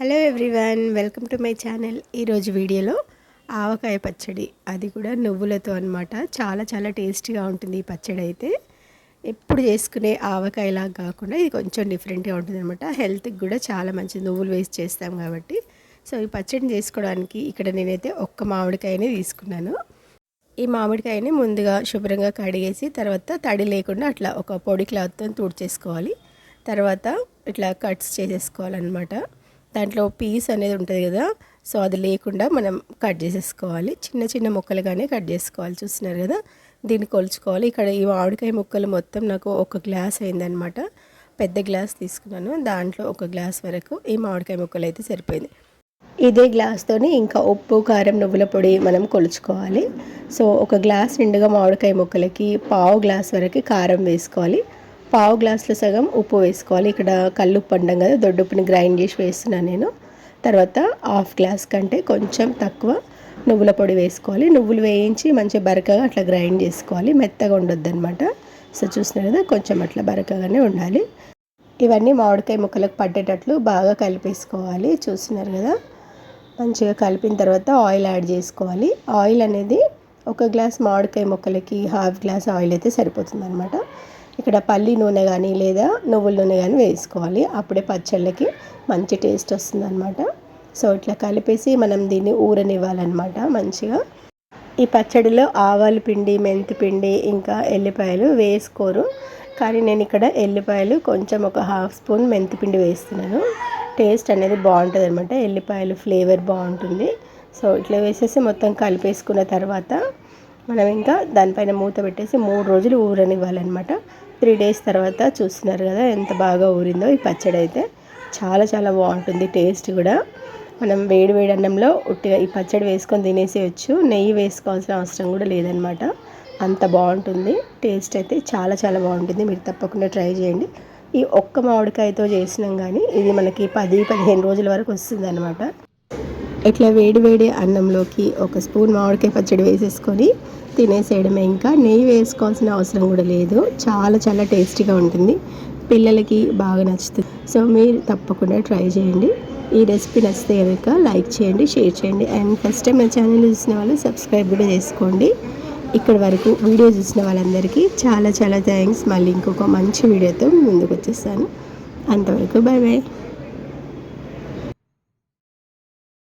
Hello everyone welcome to my channel. ఈరోజు వీడియోలో ఆవకాయ పచ్చడి. అది కూడా నువ్వులతో అనమాట చాలా చాలా టేస్టీగా ఉంటుంది ఈ పచ్చడి అయితే. ఎప్పుడు చేసుకునే ఆవకాయలా కాకుండా ఇది కొంచెం డిఫరెంట్గా ఉంటుంది అనమాట హెల్త్కి కూడా చాలా మంచిది. నువ్వులు వేస్ట్ చేస్తాం కాబట్టి. సో ఈ పచ్చడిని చేసుకోవడానికి ఇక్కడ నేనైతే ఒక్క మామిడికాయని తీసుకున్నాను. ఈ మామిడికాయని ముందుగా శుభ్రంగా కడిగేసి తర్వాత తడి లేకుండా అట్లా ఒక పొడి క్లాత్తో తుడిచేసుకోవాలి. తర్వాత ఇట్లా కట్స్ చేసేసుకోవాలన్నమాట. దాంట్లో పీస్ అనేది ఉంటుంది కదా సో అది లేకుండా మనం కట్ చేసేసుకోవాలి. చిన్న చిన్న ముక్కలుగానే కట్ చేసుకోవాలి చూస్తున్నారు కదా? దీన్ని కొలుచుకోవాలి. ఇక్కడ ఈ మామిడికాయ ముక్కలు మొత్తం నాకు ఒక గ్లాస్ అయిందనమాట పెద్ద గ్లాస్ తీసుకున్నాను. దాంట్లో ఒక గ్లాస్ వరకు ఈ మామిడికాయ ముక్కలు అయితే సరిపోయింది. ఇదే గ్లాస్తోని ఇంకా ఉప్పు కారం నువ్వుల పొడి మనం కొలుచుకోవాలి. సో ఒక గ్లాస్ నిండుగా మామిడికాయ ముక్కలకి పావు గ్లాస్ వరకు కారం వేసుకోవాలి. పావు గ్లాసులో సగం ఉప్పు వేసుకోవాలి. ఇక్కడ కల్లుప్పు అంటాం కదా దొడ్డుప్పుని గ్రైండ్ చేసి వేస్తున్నాను నేను. తర్వాత హాఫ్ గ్లాస్ కంటే కొంచెం తక్కువ నువ్వుల పొడి వేసుకోవాలి. నువ్వులు వేయించి మంచిగా బరకగా అట్లా గ్రైండ్ చేసుకోవాలి. మెత్తగా ఉండొద్దు అనమాట సో చూసినారు కదా కొంచెం అట్లా బరకగానే ఉండాలి. ఇవన్నీ మామిడికాయ ముక్కలకు పట్టేటట్లు బాగా కలిపేసుకోవాలి. చూస్తున్నారు కదా మంచిగా కలిపిన తర్వాత ఆయిల్ యాడ్ చేసుకోవాలి. ఆయిల్ అనేది ఒక గ్లాస్ మామిడికాయ ముక్కలకి హాఫ్ గ్లాస్ ఆయిల్ అయితే సరిపోతుంది అనమాట ఇక్కడ పల్లి నూనె కానీ లేదా నువ్వుల నూనె కానీ వేసుకోవాలి. అప్పుడే పచ్చళ్ళకి మంచి టేస్ట్ వస్తుందన్నమాట. సో ఇట్లా కలిపేసి మనం దీన్ని ఊరనివ్వాలన్నమాట మంచిగా. ఈ పచ్చడిలో ఆవాల పిండి మెంతి పిండి ఇంకా ఎల్లిపాయలు వేసుకోరు. కానీ నేను ఇక్కడ ఎల్లిపాయలు కొంచెం ఒక హాఫ్ స్పూన్ మెంతి పిండి వేస్తున్నాను. టేస్ట్ అనేది బాగుంటుంది అనమాట ఎల్లిపాయలు ఫ్లేవర్ బాగుంటుంది. సో ఇట్లా వేసేసి మొత్తం కలిపేసుకున్న తర్వాత మనం ఇంకా దానిపైన మూత పెట్టేసి మూడు రోజులు ఊరనివ్వాలన్నమాట. త్రీ డేస్ తర్వాత చూస్తున్నారు కదా ఎంత బాగా ఊరిందో ఈ పచ్చడి అయితే చాలా చాలా బాగుంటుంది టేస్ట్ కూడా. మనం వేడి వేడి అన్నంలో ఉట్టిగా ఈ పచ్చడి వేసుకొని తినేసేయచ్చు. నెయ్యి వేసుకోవాల్సిన అవసరం కూడా లేదనమాట. అంత బాగుంటుంది. టేస్ట్ అయితే చాలా చాలా బాగుంటుంది. మీరు తప్పకుండా ట్రై చేయండి. ఈ ఒక్క మామిడికాయతో చేసినాం కానీ ఇది మనకి పది పదిహేను రోజుల వరకు వస్తుంది అనమాట ఇట్లా వేడి వేడి అన్నంలోకి ఒక స్పూన్ మామిడికాయ పచ్చడి వేసేసుకొని తినేసేయడమే. ఇంకా నెయ్యి వేసుకోవాల్సిన అవసరం కూడా లేదు. చాలా చాలా టేస్టీగా ఉంటుంది. పిల్లలకి బాగా నచ్చుతుంది. సో మీరు తప్పకుండా ట్రై చేయండి. ఈ రెసిపీ నచ్చితే కనుక లైక్ చేయండి షేర్ చేయండి. అండ్ ఫస్ట్ టైం నా ఛానల్ చూసిన వాళ్ళు సబ్స్క్రైబ్ కూడా చేసుకోండి. ఇక్కడ వరకు వీడియో చూసిన వాళ్ళందరికీ చాలా చాలా థ్యాంక్స్. మళ్ళీ ఇంకొక మంచి వీడియోతో ముందుకు వచ్చేస్తాను. అంతవరకు బాయ్ బాయ్